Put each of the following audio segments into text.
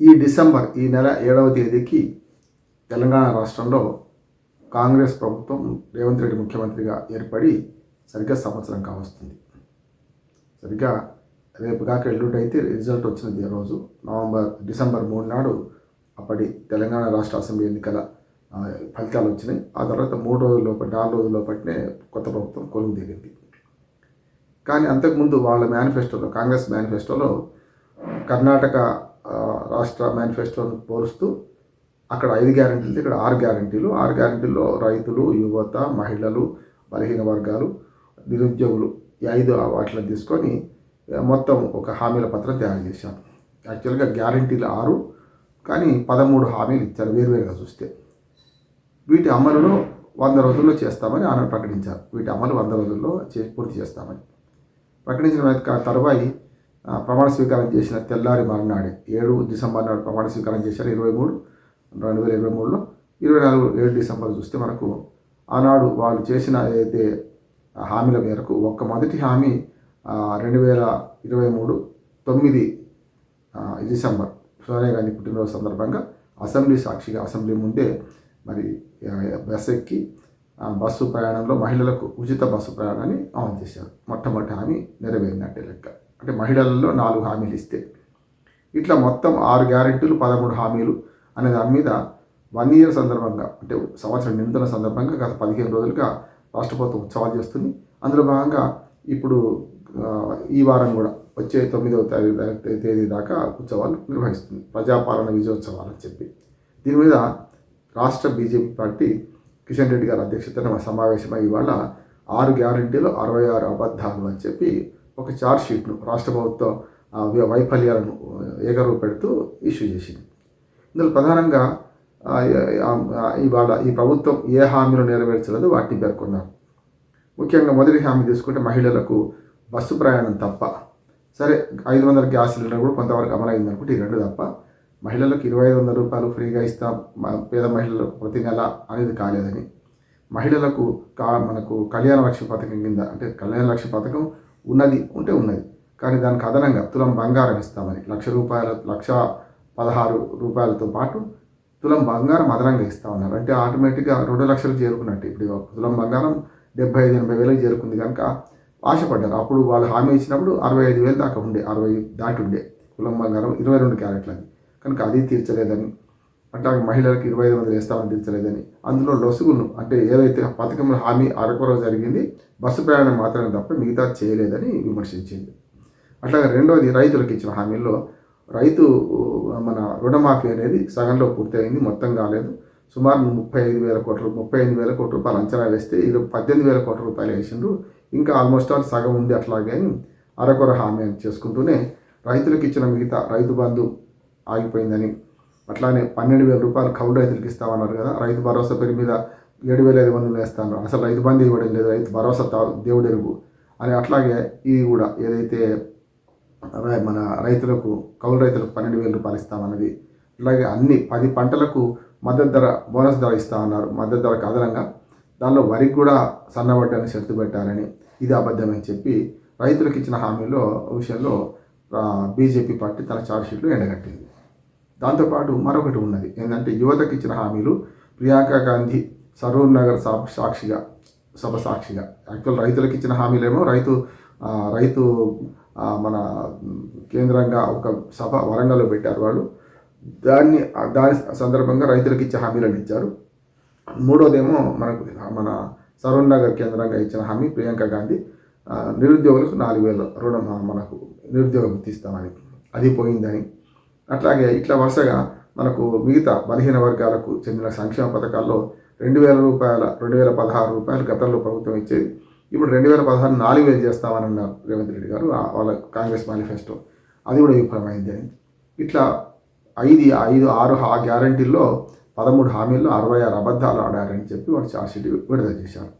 ఈ డిసెంబర్ ఈ నెల ఏడవ తేదీకి తెలంగాణ రాష్ట్రంలో కాంగ్రెస్ ప్రభుత్వం రేవంత్ రెడ్డి ముఖ్యమంత్రిగా ఏర్పడి సరిగ్గా సంవత్సరం కావస్తుంది. సరిగ్గా రేపు కాక ఎల్లుండి అయితే రిజల్ట్ వచ్చినది ఈ రోజు. నవంబర్ డిసెంబర్ మూడు నాడు అప్పటి తెలంగాణ రాష్ట్ర అసెంబ్లీ ఎన్నికల ఫలితాలు వచ్చినాయి. ఆ తర్వాత మూడు రోజుల లోపల నాలుగు రోజుల లోపలనే కొత్త ప్రభుత్వం కొలువు దిగింది కానీ అంతకుముందు వాళ్ళ మేనిఫెస్టోలో కాంగ్రెస్ మేనిఫెస్టోలో కర్ణాటక రాష్ట్ర మేనిఫెస్టోను పోలుస్తూ అక్కడ ఐదు గ్యారంటీలు ఇక్కడ ఆరు గ్యారంటీలు. ఆరు గ్యారంటీల్లో రైతులు యువత మహిళలు బలహీన వర్గాలు నిరుద్యోగులు ఈ ఐదు వాటిని తీసుకొని మొత్తం ఒక హామీల పత్రం తయారు చేశాను యాక్చువల్గా గ్యారంటీలు ఆరు కానీ పదమూడు హామీలు ఇచ్చారు వేరువేరుగా చూస్తే. వీటి అమలులో వంద రోజుల్లో చేస్తామని ఆయన ప్రకటించారు. వీటి అమలు వంద రోజుల్లో చే పూర్తి చేస్తామని. ప్రకటించిన తర్వాత తరువాయి ప్రమాణ స్వీకారం చేసిన తెల్లారి మర్నాడే ఏడు డిసెంబర్ నాడు ప్రమాణ స్వీకారం చేశారు. ఇరవై మూడు రెండు వేల ఇరవై మూడులో. ఇరవై నాలుగు ఏడు డిసెంబర్ చూస్తే మనకు ఆనాడు వాళ్ళు చేసిన ఏదైతే హామీల మేరకు ఒక్క మొదటి హామీ రెండు వేల ఇరవై మూడు తొమ్మిది డిసెంబర్ సోనియా గాంధీ పుట్టినరోజు సందర్భంగా అసెంబ్లీ సాక్షిగా అసెంబ్లీ ముందే మరి బస్ ఎక్కి బస్సు ప్రయాణంలో మహిళలకు ఉచిత బస్సు ప్రయాణాన్ని ఆన్ చేశారు మొట్టమొదటి హామీ నెరవేరినట్టే లెక్క. అంటే మహిళలలో నాలుగు హామీలు ఇస్తే. ఇట్లా మొత్తం ఆరు గ్యారెంటీలు పదమూడు హామీలు అనే దాని మీద వన్ ఇయర్ సందర్భంగా అంటే సంవత్సరం నిండుతున్న సందర్భంగా గత పదిహేను రోజులుగా రాష్ట్ర ప్రభుత్వం ఉత్సవాలు చేస్తుంది. అందులో భాగంగా ఇప్పుడు ఈ వారం కూడా వచ్చే తొమ్మిదవ తారీఖు తేదీ దాకా ఉత్సవాలు నిర్వహిస్తుంది. ప్రజాపాలన విజయోత్సవాలు అని చెప్పి. దీని మీద రాష్ట్ర బీజేపీ పార్టీ కిషన్ రెడ్డి గారి అధ్యక్షతన సమావేశమై ఇవాళ ఆరు గ్యారంటీలు అరవై ఆరు అబద్ధాలు అని చెప్పి ఒక చార్జ్ షీట్ను రాష్ట్ర ప్రభుత్వం వైఫల్యాలను ఏకరువు పెడుతూ ఇష్యూ చేసింది. ఇందులో ప్రధానంగా ఇవాళ ఈ ప్రభుత్వం ఏ హామీలు నెరవేర్చలేదు వాటిని పేర్కొన్నారు. ముఖ్యంగా మొదటి హామీ తీసుకుంటే మహిళలకు బస్సు ప్రయాణం తప్ప సరే ఐదు వందల గ్యాస్ సిలిండర్ కూడా కొంతవరకు అమలైంది అనుకుంటే ఈ రెండు తప్ప మహిళలకు ఇరవై ఐదు వందల రూపాయలు ఫ్రీగా ఇస్తాం పేద మహిళలకు ప్రతి నెల అనేది కాలేదని. మహిళలకు కా మనకు కళ్యాణ లక్ష్మి పథకం కింద అంటే కళ్యాణ లక్ష్మి పథకం ఉన్నది ఉంటే ఉన్నది. కానీ దానికి అదనంగా తులం బంగారం ఇస్తామని లక్ష రూపాయల లక్ష పదహారు రూపాయలతో పాటు తులం బంగారం అదనంగా ఇస్తామన్నారు అంటే ఆటోమేటిక్గా రెండు లక్షలు చేరుకున్నట్టు ఇప్పుడు తులం బంగారం డెబ్బై ఐదు ఎనభై వేలకు చేరుకుంది కనుక ఆశపడ్డారు. అప్పుడు వాళ్ళు హామీ ఇచ్చినప్పుడు అరవై ఐదు వేలు దాకా ఉండే అరవై దాటి ఉండే తులం బంగారం ఇరవై రెండు క్యారెట్లు అది కనుక అది తీర్చలేదని అట్లాగే మహిళలకు ఇరవై ఐదు వందలు వేస్తామని తీర్చలేదని అందులో లొసుగును అంటే ఏదైతే పథకంలో హామీ అరకొర జరిగింది బస్సు ప్రయాణం మాత్రమే తప్ప మిగతా చేయలేదని విమర్శించింది. అట్లాగే రెండవది రైతులకు ఇచ్చిన హామీల్లో రైతు మన రుణమాఫీ అనేది సగంలో పూర్తయింది మొత్తం కాలేదు. సుమారు ముప్పై ఐదు వేల కోట్ల ముప్పై ఎనిమిది వేల కోట్ల రూపాయలు అంచనా వేస్తే ఇరవై పద్దెనిమిది వేల కోట్ల రూపాయలు వేసిండ్రు. ఇంకా ఆల్మోస్ట్ ఆల్ సగం ఉంది అట్లాగే అని అరకొర హామీ అని చేసుకుంటూనే రైతులకు ఇచ్చిన మిగతా రైతు బంధు ఆగిపోయిందని అట్లానే పన్నెండు వేల రూపాయలు కౌలు రైతులకు ఇస్తామన్నారు కదా. రైతు భరోసా పేరు మీద ఏడు వేల ఐదు వందలు వేస్తాను అసలు రైతు బంధు ఇవ్వడం లేదు. రైతు భరోసా తా- దేవుడు ఎరుగు అని అట్లాగే ఇది కూడా ఏదైతే రై- మన రైతులకు కౌలు రైతులకు పన్నెండు వేల రూపాయలు ఇస్తామన్నది. అలాగే అన్ని పది పంటలకు మద్దతు ధర బోనస్ ధర ఇస్తామన్నారు. మద్దతు ధరకు అదనంగా దానిలో వరికి కూడా సన్నబడ్డని షరతు పెట్టారని ఇది అబద్ధమని చెప్పి రైతులకు ఇచ్చిన హామీలో విషయంలో బీజేపీ పార్టీ తన ఛార్జ్షీట్లు ఎండగట్టింది. దాంతోపాటు మరొకటి ఉన్నది. ఏంటంటే యువతకు ఇచ్చిన హామీలు ప్రియాంక గాంధీ సరూర్ నగర్ సభ సాక్షిగా సభ సాక్షిగా. యాక్చువల్ రైతులకు ఇచ్చిన హామీలేమో రైతు రైతు మన కేంద్రంగా ఒక సభ వరంగల్లో పెట్టారు వాళ్ళు. దాన్ని దాని సందర్భంగా రైతులకు ఇచ్చే హామీలను ఇచ్చారు. మూడోదేమో మనకు మన సరూర్ నగర్ కేంద్రంగా ఇచ్చిన హామీ ప్రియాంక గాంధీ నిరుద్యోగులకు నాలుగు వేల రుణం మనకు నిరుద్యోగం తీస్తామని అది పోయిందని. అట్లాగే ఇట్లా వరుసగా మనకు మిగతా బలహీన వర్గాలకు చెందిన సంక్షేమ పథకాల్లో రెండు వేల రూపాయల రెండు వేల పదహారు రూపాయలు గతంలో ప్రభుత్వం ఇచ్చేది. ఇప్పుడు రెండు వేల పదహారు నాలుగు వేలు చేస్తామని అన్నారు రేవంత్ రెడ్డి గారు వాళ్ళ కాంగ్రెస్ మేనిఫెస్టో. అది కూడా విఫలమైంది అని. ఇట్లా ఐదు ఐదు ఆరు హా గ్యారంటీల్లో పదమూడు హామీల్లో అరవై ఆరు అబద్ధాలు ఆడారని చెప్పి వాళ్ళు ఛార్జ్షీట్ విడుదల చేశారు.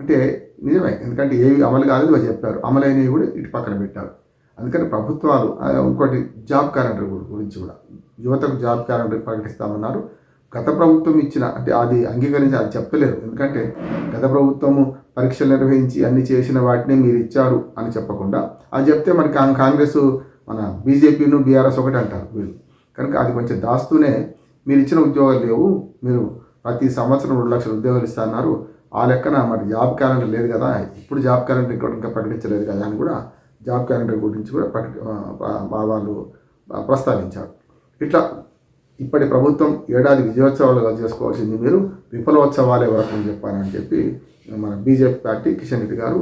అంటే నిజమే ఎందుకంటే ఏవి అమలు కాలేదు వాళ్ళు చెప్పారు. అమలైనవి కూడా ఇటు పక్కన పెట్టారు. అందుకని ప్రభుత్వాలు ఇంకోటి జాబ్ క్యాలెండర్ గురించి కూడా. యువతకు జాబ్ క్యాలెండర్ ప్రకటిస్తామన్నారు. గత ప్రభుత్వం ఇచ్చిన అంటే అది అంగీకరించి అది చెప్పలేరు. ఎందుకంటే గత ప్రభుత్వము పరీక్షలు నిర్వహించి అన్ని చేసిన వాటిని మీరు ఇచ్చారు అని చెప్పకుండా అది చెప్తే మనకి కాంగ్రెస్ మన బీజేపీను బీఆర్ఎస్ ఒకటి అంటారు వీళ్ళు. కనుక అది కొంచెం దాస్తూనే మీరు ఇచ్చిన ఉద్యోగాలు లేవు. మీరు ప్రతి సంవత్సరం రెండు లక్షల ఉద్యోగాలు ఇస్తున్నారు. ఆ లెక్కన మరి జాబ్ క్యాలెండర్ లేదు కదా. ఇప్పుడు జాబ్ క్యాలెండర్ ఇంకోటి ఇంకా ప్రకటించలేదు కదా అని కూడా జాబ్ క్యాలెండర్ గురించి కూడా ప్రకటి వాళ్ళు ప్రస్తావించారు. ఇట్లా ఇప్పటి ప్రభుత్వం ఏడాది విజయోత్సవాలుగా చేసుకోవాల్సింది మీరు విఫలోత్సవాలే వరకు అని చెప్పారని చెప్పి మన బీజేపీ పార్టీ కిషన్ రెడ్డి గారు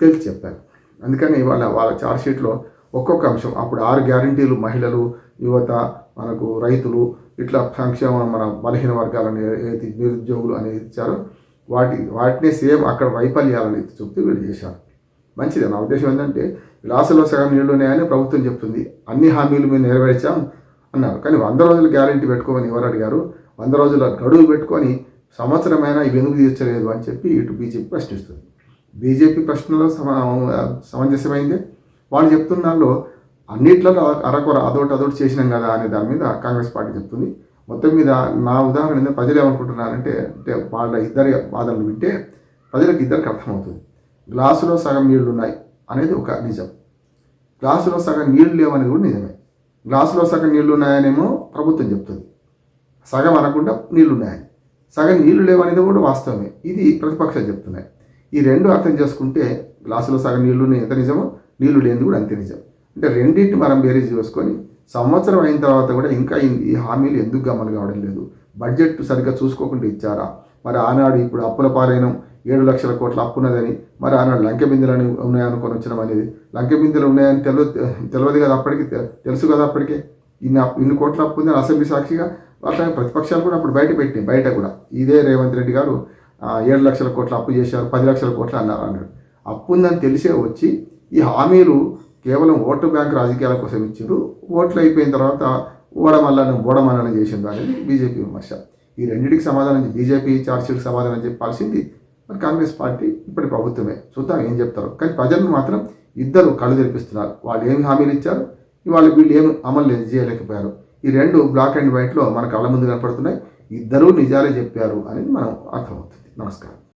తేల్చి చెప్పారు. అందుకని ఇవాళ వాళ్ళ చార్జ్షీట్లో ఒక్కొక్క అంశం అప్పుడు ఆరు గ్యారంటీలు మహిళలు యువత మనకు రైతులు ఇట్లా సంక్షేమం మన బలహీన వర్గాలని ఏది నిరుద్యోగులు అనేది ఇచ్చారో వాటి వాటిని సేమ్ అక్కడ వైఫల్యాలని చెప్తూ చూపుతూ వీళ్ళు చేశారు. మంచిది. నా ఉద్దేశం ఏంటంటే గ్లాసులో సగం నీళ్ళు ఉన్నాయని ప్రభుత్వం చెప్తుంది. అన్ని హామీలు మేము నెరవేర్చాం అన్నారు. కానీ వంద రోజులు గ్యారంటీ పెట్టుకోమని ఎవరు అడిగారు? వంద రోజుల గడువు పెట్టుకొని సంవత్సరమైనా ఇవి ఎందుకు తీర్చలేదు అని చెప్పి ఇటు బీజేపీ ప్రశ్నిస్తుంది. బీజేపీ ప్రశ్నలో సమ వాళ్ళు చెప్తున్న దానిలో అన్నిట్లలో అరకొర అదోటి అదోటి చేసినాం కదా అనే దాని మీద కాంగ్రెస్ పార్టీ చెప్తుంది. మొత్తం మీద నా ఉదాహరణ మీద ప్రజలు ఏమనుకుంటున్నారంటే అంటే వాళ్ళ ఇద్దరి వాదనలు వింటే ప్రజలకు ఇద్దరికి అర్థమవుతుంది. గ్లాసులో సగం నీళ్ళు ఉన్నాయి. అనేది ఒక నిజం. గ్లాసులో సగం నీళ్ళు లేవనేది కూడా నిజమే. గ్లాసులో సగం నీళ్ళు ఉన్నాయనేమో ప్రభుత్వం చెప్తుంది. సగం అనకుండా నీళ్ళు ఉన్నాయని సగం నీళ్ళు లేవనేది కూడా వాస్తవమే. ఇది ప్రతిపక్షాలు చెప్తున్నాయి. ఈ రెండు అర్థం చేసుకుంటే గ్లాసులో సగం నీళ్ళు ఉన్నాయి ఎంత నిజమో నీళ్ళు లేనిది కూడా అంతే నిజం. అంటే రెండింటిని మనం బేరీజ్ చేసుకొని సంవత్సరం అయిన తర్వాత కూడా ఇంకా ఈ- హామీలు ఎందుకు అమలు కావడం లేదు? బడ్జెట్ సరిగ్గా చూసుకోకుండా ఇచ్చారా? మరి ఆనాడు ఇప్పుడు అప్పుల పాలైన ఏడు లక్షల కోట్ల అప్పు ఉన్నదని మరి ఆనాడు లంకె బిందెలని ఉన్నాయనుకొని వచ్చినాం అనేది. లంకె బిందెలు ఉన్నాయని తెలియదు తెలియదు కదా అప్పటికి తెలుసు కదా అప్పటికే. ఇన్ని అప్పు ఇన్ని కోట్ల అప్పు ఉందని అసెంబ్లీ సాక్షిగా అట్లాగే ప్రతిపక్షాలు కూడా అప్పుడు బయట పెట్టినాయి బయట కూడా. ఇదే రేవంత్ రెడ్డి గారు ఏడు లక్షల కోట్ల అప్పు చేశారు పది లక్షల కోట్లు అన్నారు అన్నాడు. అప్పు ఉందని తెలిసే వచ్చి ఈ హామీలు కేవలం ఓటు బ్యాంక్ రాజకీయాల కోసం ఇచ్చారు ఓట్లు అయిపోయిన తర్వాత ఓడమల్లని ఓడమల్లని చేసింది అనేది బీజేపీ విమర్శ. ఈ రెండింటికి సమాధానం బీజేపీ చార్జీలకు సమాధానం చెప్పాల్సింది మరి కాంగ్రెస్ పార్టీ ఇప్పటి ప్రభుత్వమే. చూద్దాం ఏం చెప్తారు? కానీ ప్రజలను మాత్రం ఇద్దరు కళ్ళు తెరిపిస్తున్నారు. వాళ్ళు ఏమి హామీలు ఇచ్చారు? ఇవాళ వీళ్ళు ఏమి అమలు చేయలేకపోయారు. ఈ రెండు బ్లాక్ అండ్ వైట్లో మన కళ్ళ ముందు కనపడుతున్నాయి. ఇద్దరూ నిజాలే చెప్పారు అనేది మనం అర్థమవుతుంది. నమస్కారం.